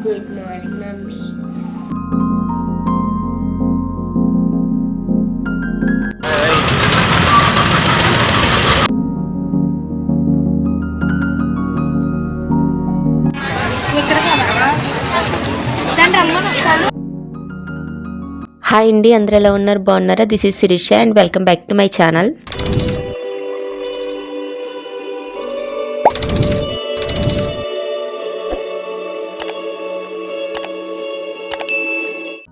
Good morning, Mummy. Hi అండి అందరు ఎలా ఉన్నారు? బాగున్నారా? This is Shirisha and welcome back to my channel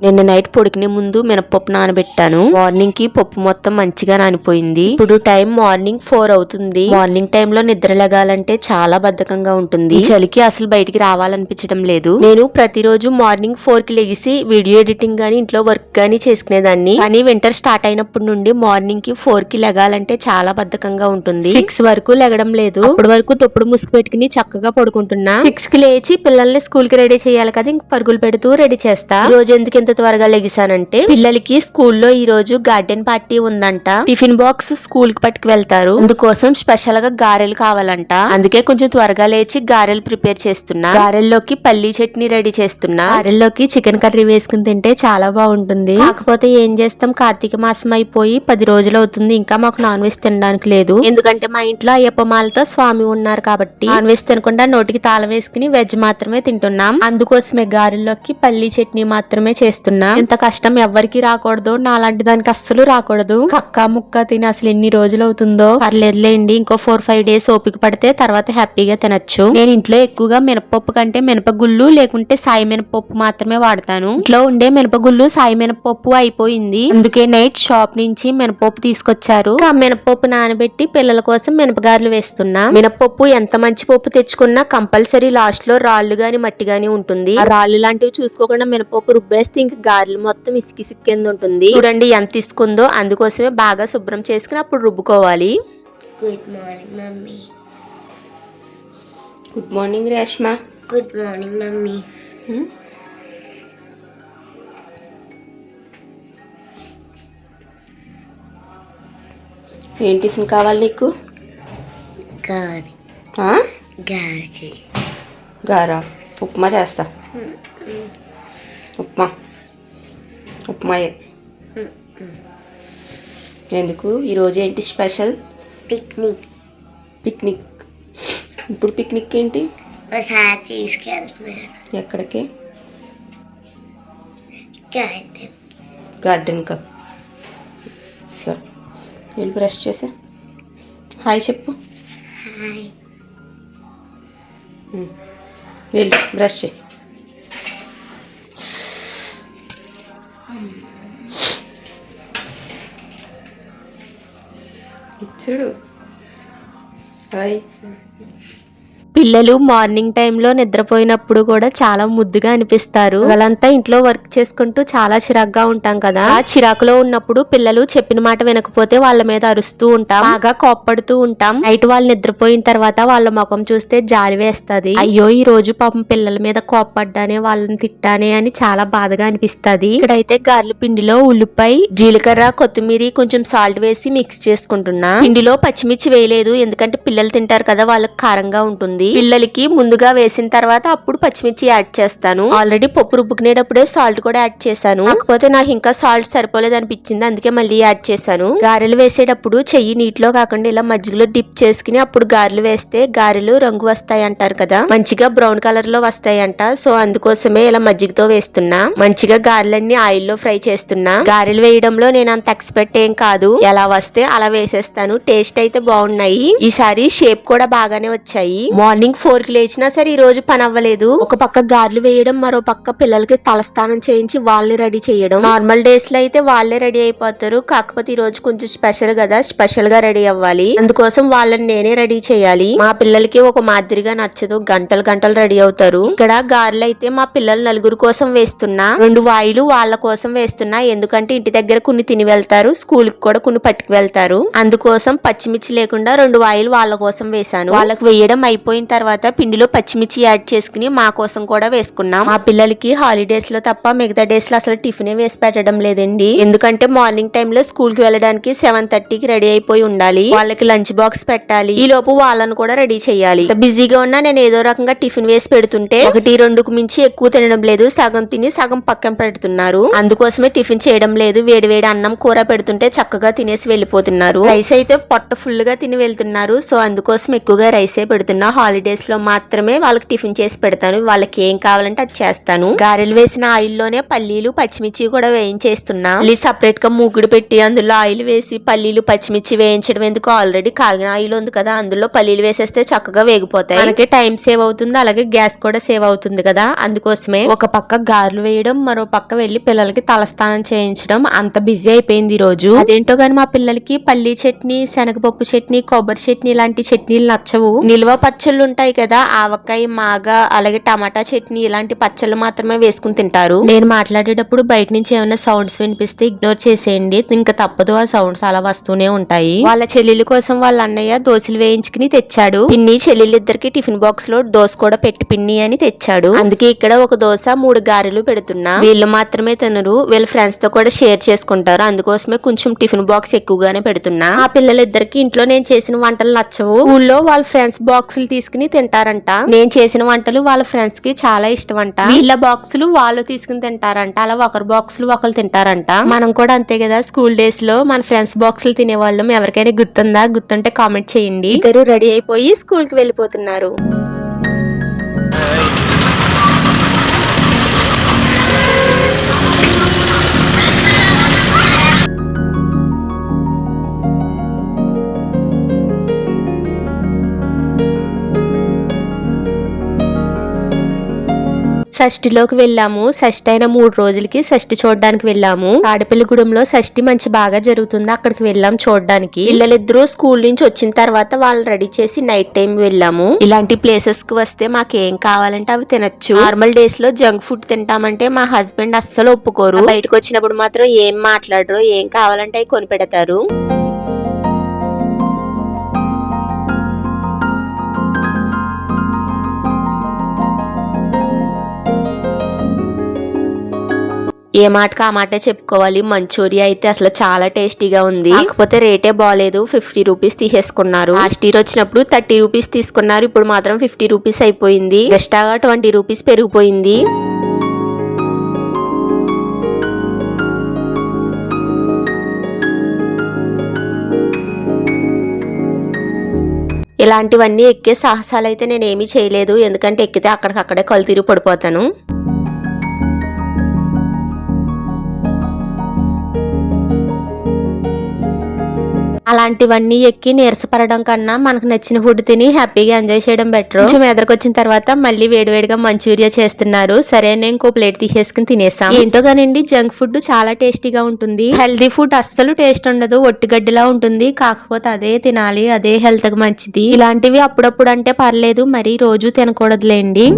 నిన్న నైట్ పొడికినే ముందు మినపప్పు నానబెట్టాను. మార్నింగ్కి పప్పు మొత్తం మంచిగా నానిపోయింది. ఇప్పుడు టైం మార్నింగ్ ఫోర్ అవుతుంది. మార్నింగ్ టైం లో నిద్ర లెగాలంటే చాలా బద్ధకంగా ఉంటుంది. చలికి అసలు బయటికి రావాలనిపించడం లేదు. నేను ప్రతిరోజు మార్నింగ్ ఫోర్కి లెగిసి వీడియో ఎడిటింగ్ గానీ ఇంట్లో వర్క్ గానీ చేసుకునేదాన్ని. కానీ వింటర్ స్టార్ట్ అయినప్పటి నుండి మార్నింగ్కి ఫోర్కి లెగాలంటే చాలా బద్ధకంగా ఉంటుంది. సిక్స్ వరకు లెగడం లేదు. అప్పటి వరకు తొప్పుడు ముసుగు పెట్టుకుని చక్కగా పడుకుంటున్నా. సిక్స్కి లేచి పిల్లల్ని స్కూల్కి రెడీ చేయాలి కదా ఇంక పరుగులు పెడుతూ రెడీ చేస్తా. రోజు ఎందుకు ఎంత త్వరగా లెగిసానంటే పిల్లలకి స్కూల్లో ఈ రోజు గార్డెన్ పార్టీ ఉందంట. టిఫిన్ బాక్స్ స్కూల్కి పట్టుకు వెళ్తారు అందుకోసం స్పెషల్గా గారెలు కావాలంట. అందుకే కొంచెం త్వరగా లేచి గారెలు ప్రిపేర్ చేస్తున్నా. గారెల్లోకి పల్లీ చట్నీ రెడీ చేస్తున్నా. గారెల్లోకి చికెన్ కర్రీ వేసుకుని తింటే చాలా బాగుంటుంది. కాకపోతే ఏం చేస్తాం? కార్తీక మాసం అయిపోయి పది రోజులు అవుతుంది. ఇంకా మాకు నాన్ వెజ్ తినడానికి లేదు. ఎందుకంటే మా ఇంట్లో అయ్యప్పమాలతో స్వామి ఉన్నారు కాబట్టి నాన్ వెజ్ తినకుండా నోటికి తాళం వేసుకుని వెజ్ మాత్రమే తింటున్నాం. అందుకోసమే గారెల్లోకి పల్లీ చట్నీ మాత్రమే చేస్తున్నాం. ఇంత కష్టం ఎవ్వరికి రాకూడదు. నాలాంటి దానికి అస్సలు రాకూడదు. కక్క ముక్క తిని అసలు ఎన్ని రోజులు అవుతుందో. పర్లేదులేండి ఇంకో ఫోర్ ఫైవ్ డేస్ ఓపిక పడితే తర్వాత హ్యాపీగా తినొచ్చు. నేను ఇంట్లో ఎక్కువగా మినపప్పు కంటే మినపగుళ్ళు లేకుంటే సాయి మినపప్పు మాత్రమే వాడతాను. ఇంట్లో ఉండే మినపగుళ్ళు సాయి మినపప్పు అయిపోయింది. అందుకే నైట్ షాప్ నుంచి మినపప్పు తీసుకొచ్చారు. ఆ మినపప్పు నానబెట్టి పిల్లల కోసం మినపగారులు వేస్తున్నా. మినపప్పు ఎంత మంచి పప్పు తెచ్చుకున్నా కంపల్సరీ లాస్ట్లో రాళ్ళు గాని మట్టి గాని ఉంటుంది. ఆ రాళ్ళు లాంటివి చూసుకోకుండా మినపప్పు రుబ్బేస్తే ఇంక గారెలు మొత్తం ఇసికి కింద ఉంటుంది చూడండి ఎంత తీసుకుందో అందుకోసమే బాగా శుభ్రం చేసుకుని అప్పుడు రుబ్బుకోవాలి Good morning, Mummy. Good morning Reshma Good morning, Mummy. ఏం టిఫిన్ కావాలి నీకు. ఆ? Gari. గారా ఉప్మా చేస్తా ఉప్మా ఉప్మాయే ఎందుకు? ఈరోజు ఏంటి స్పెషల్? Picnic. పిక్నిక్. ఇప్పుడు పిక్నిక్ ఏంటి? ఒకసారి తీసుకెళ్తున్నారు. ఎక్కడికి? గార్డెన్. గార్డెన్కా సరే. వెళ్ళి బ్రష్ చేసా. హాయ్ చెప్పు. హాయ్. వెళ్ళు బ్రష్ చేయి. చూడు. హాయ్. పిల్లలు మార్నింగ్ టైంలో నిద్రపోయినప్పుడు కూడా చాలా ముద్దుగా అనిపిస్తారు. వాళ్ళంతా ఇంట్లో వర్క్ చేసుకుంటూ చాలా చిరాగ్గా ఉంటాం కదా. ఆ చిరాకులో ఉన్నప్పుడు పిల్లలు చెప్పిన మాట వినకపోతే వాళ్ళ మీద అరుస్తూ ఉంటాం. బాగా కోప్పడుతూ ఉంటాం. నైట్ వాళ్ళు నిద్రపోయిన తర్వాత వాళ్ళ ముఖం చూస్తే జాలి వేస్తది. అయ్యో ఈ రోజు పాపం పిల్లల మీద కోప్పడ్డానే వాళ్ళని తిట్టానే అని చాలా బాధగా అనిపిస్తది. ఇక్కడైతే గార్ల పిండిలో ఉల్లిపాయ జీలకర్ర కొత్తిమీర కొంచెం సాల్ట్ వేసి మిక్స్ చేసుకుంటున్నా. పిండిలో పచ్చిమిర్చి వేయలేదు ఎందుకంటే పిల్లలు తింటారు కదా వాళ్ళకి కారంగా ఉంటుంది. పిల్లలకి ముందుగా వేసిన తర్వాత అప్పుడు పచ్చిమిర్చి యాడ్ చేస్తాను. ఆల్రెడీ పప్పు రుబ్బుకునేటప్పుడే సాల్ట్ కూడా యాడ్ చేశాను. కాకపోతే నాకు ఇంకా సాల్ట్ సరిపోలేదు అనిపించింది. అందుకే మళ్ళీ యాడ్ చేశాను. గారెలు వేసేటప్పుడు చెయ్యి నీటిలో కాకుండా ఇలా మజ్జిగలో డిప్ చేసుకుని అప్పుడు గారెలు వేస్తే గారెలు రంగు వస్తాయి అంటారు కదా? మంచిగా బ్రౌన్ కలర్లో వస్తాయంట. సో అందుకోసమే ఇలా మజ్జిగతో వేస్తున్నా. మంచిగా గారెలన్నీ ఆయిల్లో ఫ్రై చేస్తున్నా. గారెలు వేయడంలో నేను అంత ఎక్స్పెక్ట్ ఏం కాదు. ఎలా వస్తే అలా వేసేస్తాను. టేస్ట్ అయితే బాగున్నాయి. ఈసారి షేప్ కూడా బాగానే వచ్చాయి. మార్నింగ్ ఫోర్కి లేచినా సరే ఈ రోజు పని అవ్వలేదు. ఒక పక్క గారెలు వేయడం మరో పక్క పిల్లలకి తలస్నానం చేయించి వాళ్ళని రెడీ చేయడం. నార్మల్ డేస్లో అయితే వాళ్ళే రెడీ అయిపోతారు. కాకపోతే ఈ రోజు కొంచెం స్పెషల్ కదా స్పెషల్గా రెడీ అవ్వాలి. అందుకోసం వాళ్ళని నేనే రెడీ చేయాలి. మా పిల్లలకి ఒక మాదిరిగా నచ్చదు గంటలు గంటలు రెడీ అవుతారు. ఇక్కడ గారెలు అయితే మా పిల్లలు నలుగురు కోసం వేస్తున్నా రెండు వాయిలు వాళ్ళ కోసం వేస్తున్నా. ఎందుకంటే ఇంటి దగ్గర కొన్ని తిని వెళ్తారు స్కూల్కి కూడా కొన్ని పట్టుకు వెళ్తారు. అందుకోసం పచ్చిమిర్చి లేకుండా రెండు వాయిలు వాళ్ళ కోసం వేశాను. వాళ్ళకి వేయడం అయిపోయిన తర్వాత పిండిలో పచ్చిమిర్చి యాడ్ చేసుకుని మా కోసం కూడా వేసుకున్నాం. మా పిల్లలకి హాలిడేస్లో తప్ప మిగతా డేస్లో అసలు టిఫిన్ వేసి పెట్టడం లేదండి. ఎందుకంటే మార్నింగ్ టైంలో స్కూల్కి వెళ్ళడానికి సెవెన్ థర్టీకి రెడీ అయిపోయి ఉండాలి. వాళ్ళకి లంచ్ బాక్స్ పెట్టాలి. ఈ లోపు వాళ్ళని కూడా రెడీ చేయాలి. బిజీగా ఉన్నా నేను ఏదో రకంగా టిఫిన్ వేసి పెడుతుంటే ఒకటి రెండుకు మించి ఎక్కువ తినడం లేదు. సగం తిని సగం పక్కన పెడుతున్నారు. అందుకోసమే టిఫిన్ చేయడం లేదు. వేడి వేడి అన్నం కూర పెడుతుంటే చక్కగా తినేసి వెళ్ళిపోతున్నారు. రైస్ అయితే పొట్ట ఫుల్గా తిని వెళ్తున్నారు. సో అందుకోసం ఎక్కువగా రైసే పెడుతున్నా. హాలిడే హాలిడేస్లో మాత్రమే వాళ్ళకి టిఫిన్ చేసి పెడతాను. వాళ్ళకి ఏం కావాలంటే అది చేస్తాను. గారెలు వేసిన ఆయిల్లోనే పల్లీలు పచ్చిమిర్చి కూడా వేయించేస్తున్నా. మళ్ళీ సపరేట్గా మూగుడు పెట్టి అందులో ఆయిల్ వేసి పల్లీలు పచ్చిమిర్చి వేయించడం ఎందుకు? ఆల్రెడీ కాగిన ఆయిల్ ఉంది కదా అందులో పల్లీలు వేసేస్తే చక్కగా వేగిపోతాయి. మనకి టైం సేవ్ అవుతుంది అలాగే గ్యాస్ కూడా సేవ్ అవుతుంది కదా. అందుకోసమే ఒక పక్క గారెలు వేయడం మరో పక్క వెళ్ళి పిల్లలకి తలస్నానం చేయించడం అంత బిజీ అయిపోయింది ఈ రోజు. అదేంటో గాని మా పిల్లలకి పల్లీ చట్నీ శనగపప్పు చట్నీ కొబ్బరి చట్నీ లాంటి చట్నీలు నచ్చవు. నిల్వ పచ్చళ్ళు ఉంటాయి కదా ఆవకాయ మాగ అలాగే టమాటా చట్నీ ఇలాంటి పచ్చళ్ళు మాత్రమే వేసుకుని తింటారు. నేను మాట్లాడేటప్పుడు బయట నుంచి ఏమైనా సౌండ్స్ వినిపిస్తే ఇగ్నోర్ చేసేయండి. ఇంకా తప్పదు ఆ సౌండ్స్ అలా వస్తూనే ఉంటాయి. వాళ్ళ చెల్లెల కోసం వాళ్ళ అన్నయ్య దోశలు వేయించుకుని తెచ్చాడు. పిన్ని చెల్లెలిద్దరికి టిఫిన్ బాక్స్లో దోశ కూడా పెట్టి పిన్ని అని తెచ్చాడు. అందుకే ఇక్కడ ఒక దోశ మూడు గారెలు పెడుతున్నా. వీళ్ళు మాత్రమే తినరు. వీళ్ళ ఫ్రెండ్స్తో కూడా షేర్ చేసుకుంటారు. అందుకోసమే కొంచెం టిఫిన్ బాక్స్ ఎక్కువగానే పెడుతున్నా. ఆ పిల్లలిద్దరికి ఇంట్లో నేను చేసిన వంటలు నచ్చవు. ఊళ్ళో వాళ్ళ ఫ్రెండ్స్ బాక్సులు తీసుకుని తింటారంట. నేను చేసిన వంటలు వాళ్ళ ఫ్రెండ్స్కి చాలా ఇష్టం అంట వీళ్ళ బాక్సులు వాళ్ళు తీసుకుని తింటారంట. అలా ఒకరి బాక్సులు ఒకరు తింటారంట. మనం కూడా అంతే కదా స్కూల్ డేస్లో మన ఫ్రెండ్స్ బాక్సులు తినేవాళ్ళం. ఎవరికైనా గుర్తుందా? గుర్తుంటే కామెంట్ చేయండి. ఇద్దరు రెడీ అయిపోయి స్కూల్కి వెళ్ళిపోతున్నారు. షష్టిలోకి వెళ్ళాము. షష్టి అయిన మూడు రోజులకి షష్ఠి చూడడానికి వెళ్ళాము. తాడిపల్లిగూడెంలో షష్టి మంచి బాగా జరుగుతుంది. అక్కడికి వెళ్ళాం చూడడానికి. పిల్లలిద్దరూ స్కూల్ నుంచి వచ్చిన తర్వాత వాళ్ళని రెడీ చేసి నైట్ టైం వెళ్ళాము. ఇలాంటి ప్లేసెస్కి వస్తే మాకేం కావాలంటే అవి తినచ్చు. నార్మల్ డేస్లో జంక్ ఫుడ్ తింటామంటే మా హస్బెండ్ అస్సలు ఒప్పుకోరు. బయటకు వచ్చినప్పుడు మాత్రం ఏం మాట్లాడరు ఏం కావాలంటే అవి కొని పెడతారు. ఏ మాటకు ఆ మాట చెప్పుకోవాలి. మంచూరియా అయితే అసలు చాలా టేస్టీగా ఉంది. కాకపోతే రేటే బాగాలేదు ఫిఫ్టీ రూపీస్ తీసేసుకున్నారు. లాస్ట్ ఇయర్ వచ్చినప్పుడు థర్టీ రూపీస్ తీసుకున్నారు. ఇప్పుడు మాత్రం ఫిఫ్టీ రూపీస్ అయిపోయింది. ఎక్స్ట్రాగా ట్వంటీ రూపీస్ పెరిగిపోయింది. ఇలాంటివన్నీ ఎక్కే సాహసాలు అయితే నేను ఏమీ చేయలేదు. ఎందుకంటే ఎక్కితే అక్కడికక్కడే కళ్ళు తిరిగి పడిపోతాను. ఇలాంటివన్నీ ఎక్కి నీరసపడడం కన్నా మనకు నచ్చిన ఫుడ్ తిని హ్యాపీగా ఎంజాయ్ చేయడం బెటర్ కొంచెం ఎదరికొచ్చిన తర్వాత మళ్ళీ వేడివేడిగా మంచూరియా చేస్తున్నారు. సరే నేను ఇంకో ప్లేట్ తీసేసుకుని తినేసాం. ఏంటో కానండి జంక్ ఫుడ్ చాలా టేస్టీగా ఉంటుంది. హెల్దీ ఫుడ్ అస్సలు టేస్ట్ ఉండదు. ఒట్టిగడ్డిలా ఉంటుంది. కాకపోతే అదే తినాలి అదే హెల్త్కి మంచిది. ఇలాంటివి అప్పుడప్పుడు అంటే పర్లేదు మరి రోజు తినకూడదులేండి.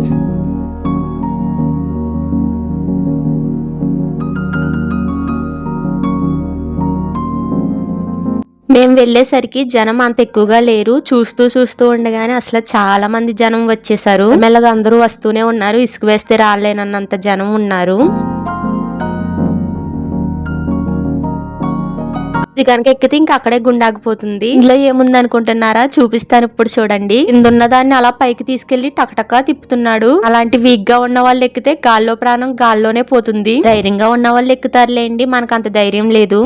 మేము వెళ్ళేసరికి జనం అంత ఎక్కువగా లేరు. చూస్తూ చూస్తూ ఉండగానే అసలు చాలా మంది జనం వచ్చేసారు. మెల్లగా అందరూ వస్తూనే ఉన్నారు. ఇసుక వేస్తే రాలేనన్నంత జనం ఉన్నారు. ఇది కనుక ఎక్కితే ఇంకా అక్కడే గుండాగిపోతుంది. ఇందులో ఏముంది అనుకుంటున్నారా చూపిస్తాను ఇప్పుడు చూడండి. ఇందున్న దాన్ని అలా పైకి తీసుకెళ్ళి టకటకా తిప్పుతున్నాడు. అలాంటి వీక్గా ఉన్న వాళ్ళు ఎక్కితే గాల్లో ప్రాణం గాల్లోనే పోతుంది. ధైర్యంగా ఉన్న వాళ్ళు ఎక్కుతారులేండి. మనకు అంత ధైర్యం లేదు.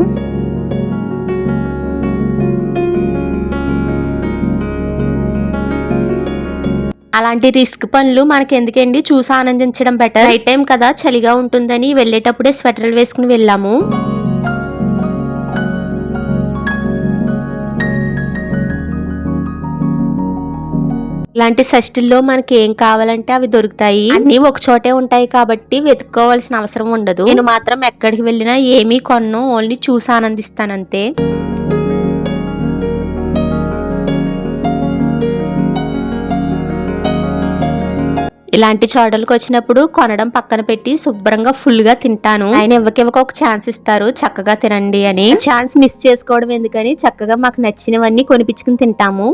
అలాంటి రిస్క్ పనులు మనకి ఎందుకండి చూసి ఆనందించడం బెటర్ నైట్ టైం కదా చలిగా ఉంటుందని వెళ్ళేటప్పుడే స్వెటర్లు వేసుకుని వెళ్ళాము. ఇలాంటి షష్టిల్లో మనకి ఏం కావాలంటే అవి దొరుకుతాయి. అన్ని ఒక చోటే ఉంటాయి కాబట్టి వెతుక్కోవాల్సిన అవసరం ఉండదు. నేను మాత్రం ఎక్కడికి వెళ్ళినా ఏమీ కొన్ను ఓన్లీ చూసి ఆనందిస్తానంతే. ఇలాంటి చోటలకు వచ్చినప్పుడు కొనడం పక్కన పెట్టి శుభ్రంగా ఫుల్గా తింటాను. ఆయన ఇవ్వకివ్వక ఒక ఛాన్స్ ఇస్తారు చక్కగా తినండి అని. ఛాన్స్ మిస్ చేసుకోవడం ఎందుకని చక్కగా మాకు నచ్చినవన్నీ కొనిపించుకుని తింటాము.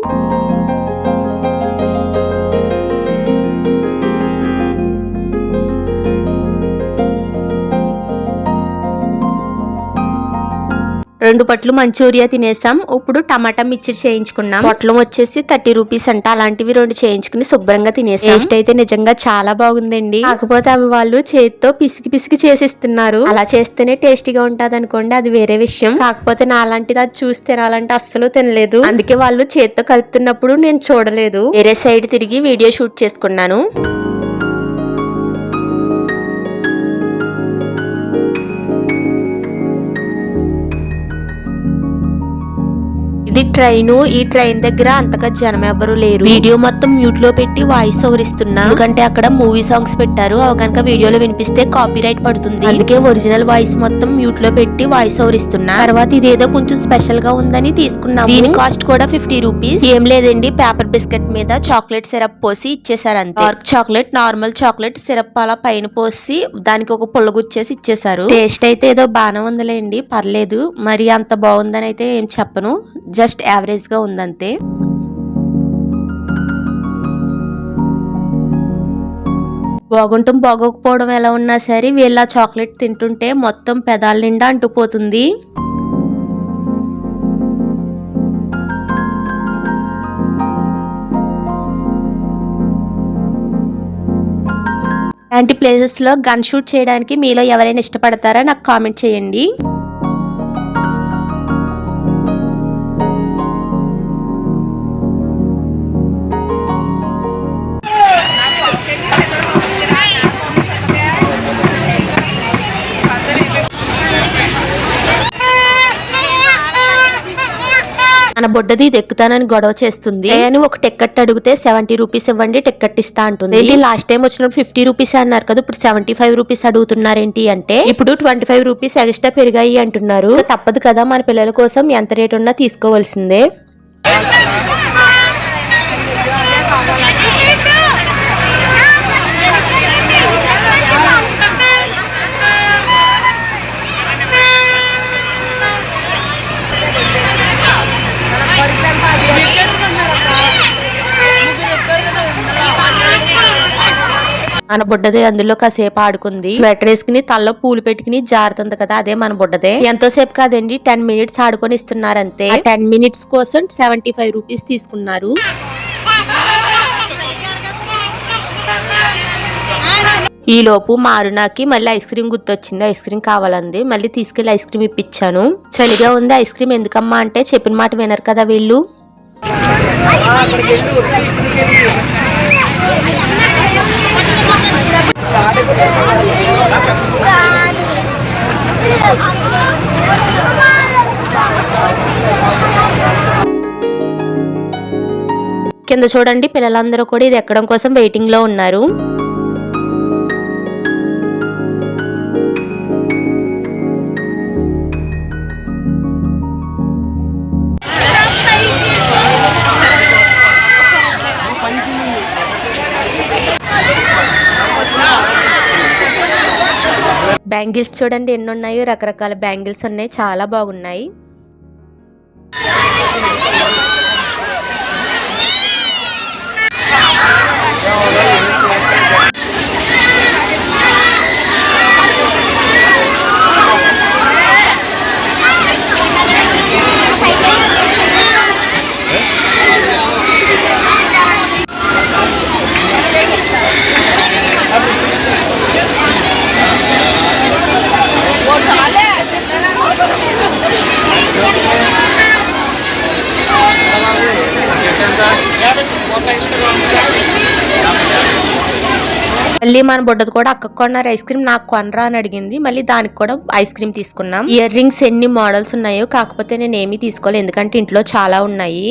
రెండు పట్లు మంచూరియా తినేసాం. ఇప్పుడు టమాటా మిర్చి చేయించుకున్నాం. పొట్లం వచ్చేసి థర్టీ రూపీస్ అంట. అలాంటివి రెండు చేయించుకుని శుభ్రంగా తినేసాం. టేస్ట్ అయితే నిజంగా చాలా బాగుందండి. కాకపోతే అవి వాళ్ళు చేతితో పిసికి పిసికి చేసిస్తున్నారు. అలా చేస్తేనే టేస్టీగా ఉంటది అనుకోండి అది వేరే విషయం. కాకపోతే నా అలాంటిది అది చూసి తినాలంటే అస్సలు తినలేదు. అందుకే వాళ్ళు చేతితో కలుపుతున్నప్పుడు నేను చూడలేదు. వేరే సైడ్ తిరిగి వీడియో షూట్ చేసుకున్నాను. ఇది ట్రైన్ ఈ ట్రైన్ దగ్గర అంతగా జనం ఎవరు లేరు. వీడియో మొత్తం మ్యూట్లో పెట్టి వాయిస్ ఓవర్ ఇస్తున్నా ఎందుకంటే అక్కడ మూవీ సాంగ్స్ పెట్టారు. అవి కనుక వీడియోలో వినిపిస్తే కాపీ రైట్ పడుతుంది. అందుకే ఒరిజినల్ వాయిస్ మొత్తం మ్యూట్లో పెట్టి వాయిస్ ఓవర్ ఇస్తున్నా తర్వాత ఇదేదో కొంచెం స్పెషల్గా ఉందని తీసుకున్నాము. దీని కాస్ట్ కూడా ఫిఫ్టీ రూపీస్. ఏం లేదండి పేపర్ బిస్కెట్ మీద చాక్లెట్ సిరప్ పోసి ఇచ్చేసారు అంతే dark chocolate normal chocolate syrup అలా పైన పోసి దానికి ఒక పుల్లగుచ్చేసి ఇచ్చేసారు. టేస్ట్ అయితే ఏదో బాగానే ఉందిలేండి పర్లేదు. మరి అంత బాగుందని అయితే ఏం చెప్పను. జస్ట్ యావరేజ్గా ఉందంతే బాగుంటాం బాగోకపోవడం ఎలా ఉన్నా సరే వీళ్ళ చాక్లెట్ తింటుంటే మొత్తం పెదాల నిండా అంటుపోతుంది ఇలాంటి ప్లేసెస్లో గన్ షూట్ చేయడానికి మీలో ఎవరైనా ఇష్టపడతారా? నాకు కామెంట్ చేయండి. మన బొడ్డది ఎక్కుతానని గొడవ చేస్తుంది. అని ఒక టికెట్ అడిగితే సెవెంటీ రూపీస్ ఇవ్వండి టికెట్ ఇస్తా అంటుంది. ఏంటి లాస్ట్ టైం వచ్చినప్పుడు ఫిఫ్టీ రూపీస్ అన్నారు కదా ఇప్పుడు సెవెంటీ ఫైవ్ రూపీస్ అడుగుతున్నారేంటి అంటే? ఇప్పుడు ట్వంటీ ఫైవ్ రూపీస్ ఎక్స్ట్రా పెరిగాయి అంటున్నారు. తప్పదు కదా మన పిల్లల కోసం ఎంత రేట్ ఉన్నా తీసుకోవాల్సిందే. మన బుడ్డదే అందులో కాసేపు ఆడుకుంది. స్వెటర్ వేసుకుని తల్లో పూలు పెట్టుకుని జారుతుంది కదా అదే మన బుడ్డదే. ఎంతో సేపు కాదండి టెన్ మినిట్స్ ఆడుకొని ఇస్తున్నారు అంతే టెన్ మినిట్స్ కోసం సెవెంటీ ఫైవ్ రూపీస్ తీసుకున్నారు. ఈ లోపు మారునాకి మళ్ళీ ఐస్ క్రీమ్ గుర్తొచ్చింది. ఐస్ క్రీమ్ కావాలంది. మళ్ళీ తీసుకెళ్ళి ఐస్ క్రీమ్ ఇప్పించాను. చలిగా ఉంది ఐస్ క్రీమ్ ఎందుకమ్మా అంటే చెప్పిన మాట వినరు కదా వీళ్ళు. కింద చూడండి పిల్లలందరూ కూడా ఇది ఎక్కడం కోసం వెయిటింగ్లో ఉన్నారు. బ్యాంగిల్స్ చూడండి ఎన్ని ఉన్నాయో రకరకాల బ్యాంగిల్స్ ఉన్నాయి చాలా బాగున్నాయి. మళ్ళీ మన బుడ్డది కూడా అక్క కొన్నారు. ఐస్ క్రీమ్ నాకు కొనరా అని అడిగింది. మళ్ళీ దానికి కూడా ఐస్ క్రీమ్ తీసుకున్నాం. ఇయర్ రింగ్స్ ఎన్ని మోడల్స్ ఉన్నాయో కాకపోతే నేను ఏమీ తీసుకోలేదు. ఎందుకంటే ఇంట్లో చాలా ఉన్నాయి.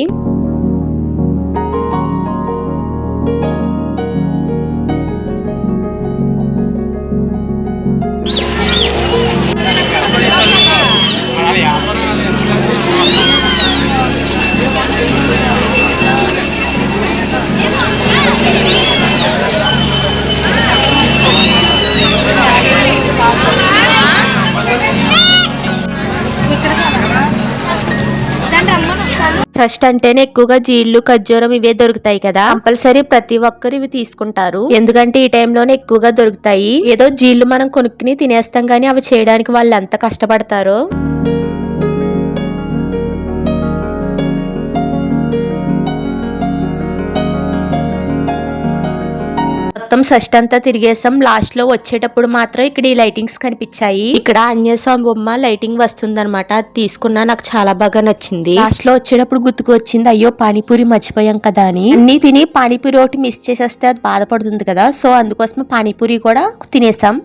ఫస్ట్ అంటేనే ఎక్కువగా జీళ్ళు ఖర్జూరం ఇవే దొరుకుతాయి కదా. కంపల్సరీ ప్రతి ఒక్కరు ఇవి తీసుకుంటారు. ఎందుకంటే ఈ టైంలోనే ఎక్కువగా దొరుకుతాయి. ఏదో జీళ్ళు మనం కొనుక్కుని తినేస్తాం కానీ అవి చేయడానికి వాళ్ళు ఎంత కష్టపడతారో. మొత్తం షష్ట్ అంతా తిరిగేసాం. లాస్ట్లో వచ్చేటప్పుడు మాత్రం ఇక్కడ ఈ లైటింగ్స్ కనిపించాయి. ఇక్కడ ఆంజనేయ స్వామి బొమ్మ లైటింగ్ వస్తుంది అనమాట అది తీసుకున్నా నాకు చాలా బాగా నచ్చింది. లాస్ట్లో వచ్చేటప్పుడు గుర్తుకు వచ్చింది అయ్యో పానీపూరి మర్చిపోయాం కదా అని. అన్ని తిని పానీపూరి ఒకటి మిస్ చేసేస్తే అది బాధపడుతుంది కదా. సో అందుకోసం పానీపూరి కూడా తినేసాం.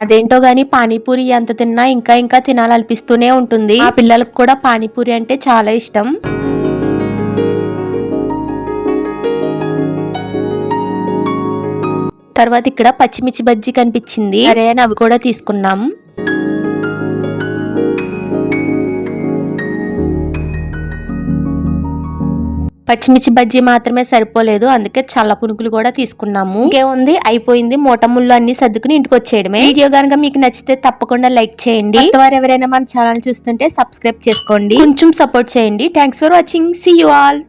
అదేంటో గాని పానీపూరి ఎంత తిన్నా ఇంకా ఇంకా తినాలనిపిస్తూనే ఉంటుంది. ఆ పిల్లలకు కూడా పానీపూరి అంటే చాలా ఇష్టం. తర్వాత ఇక్కడ పచ్చిమిర్చి బజ్జీ కనిపించింది. సరే అని అవి కూడా తీసుకున్నాం. పచ్చిమిర్చి బజ్జీ మాత్రమే సరిపోలేదు. అందుకే చల్ల పునుకులు కూడా తీసుకున్నాము. ఇంకేముంది అయిపోయింది. మూటముళ్ళు అన్ని సర్దుకుని ఇంటికి వచ్చేయడమే. వీడియో కనుక మీకు నచ్చితే తప్పకుండా లైక్ చేయండి. వారు ఎవరైనా మన ఛానల్ చూస్తుంటే సబ్స్క్రైబ్ చేసుకోండి. కొంచెం సపోర్ట్ చేయండి. Thanks for watching see you all